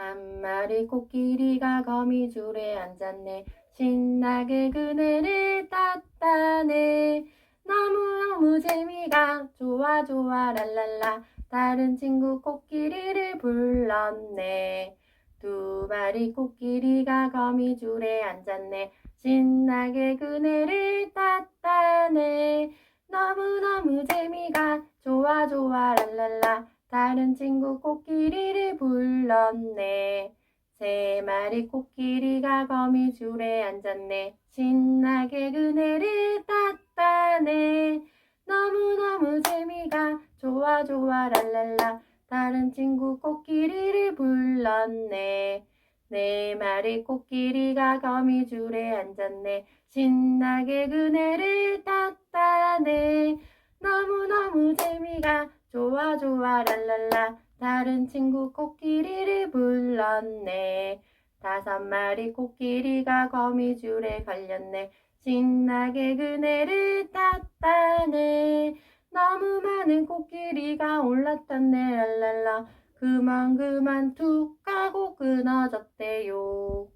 한 마리 코끼리가 거미줄에 앉았네. 신나게 그네를 땄다네. 너무너무 재미가 좋아 좋아 랄랄라. 다른 친구 코끼리를 불렀네. 두 마리 코끼리가 거미줄에 앉았네. 신나게 그네를 땄다네. 너무너무 재미가 좋아 좋아 랄랄라. 다른 친구 코끼리를 불렀네. 세 마리 코끼리가 거미줄에 앉았네. 신나게 그네를 땄다네. 너무너무 재미가 좋아 좋아 랄랄라. 다른 친구 코끼리를 불렀네. 네 마리 코끼리가 거미줄에 앉았네. 신나게 그네를 땄다네. 너무너무 재미가 좋아 좋아 랄랄라. 다른 친구 코끼리를 불렀네. 다섯 마리 코끼리가 거미줄에 걸렸네. 신나게 그네를 땄다네. 너무 많은 코끼리가 올랐다네 랄랄라. 그만 그만 툭 하고 끊어졌대요.